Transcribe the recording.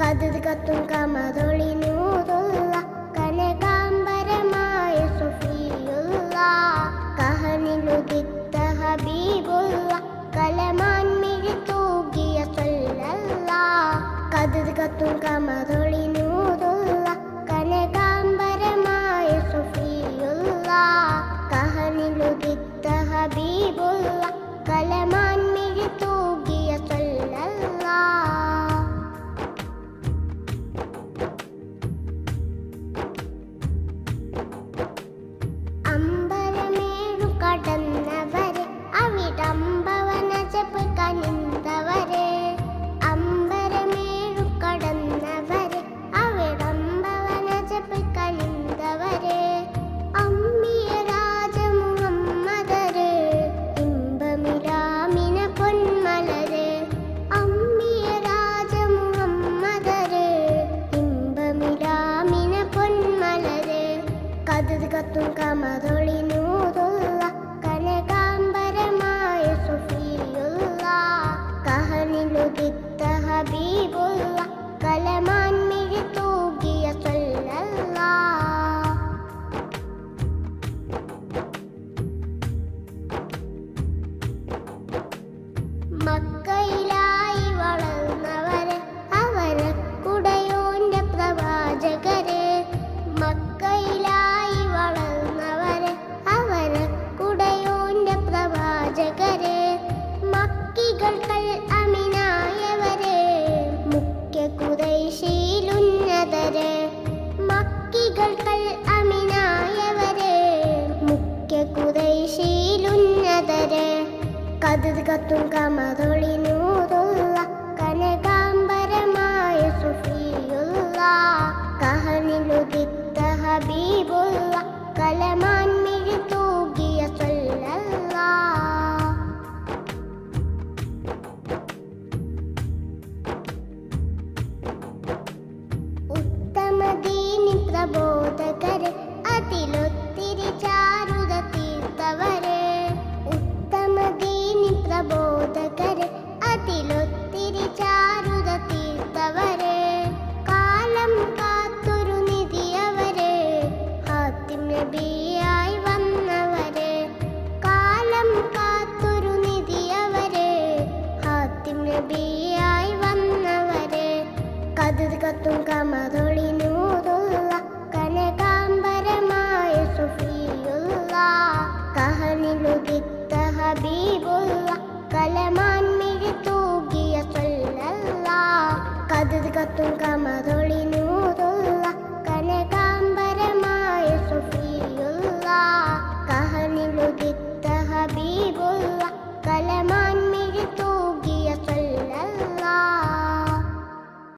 കതിർ കത്തും കമതൊളി നൂറുള്ള കനകാംബരമായ സുഫിയുള്ള കഹനിലുദിത്ത ഹബീബുള്ള കലമാൻ മിഴി തൂകിയ സൊല്ലല്ല കതിർ കത്തും കമതൊളി Kadet katung kamadolinu அதுது கத்தும் கமதோள் നബിയായി വന്നവരെ. കതിർ കത്തും കമറും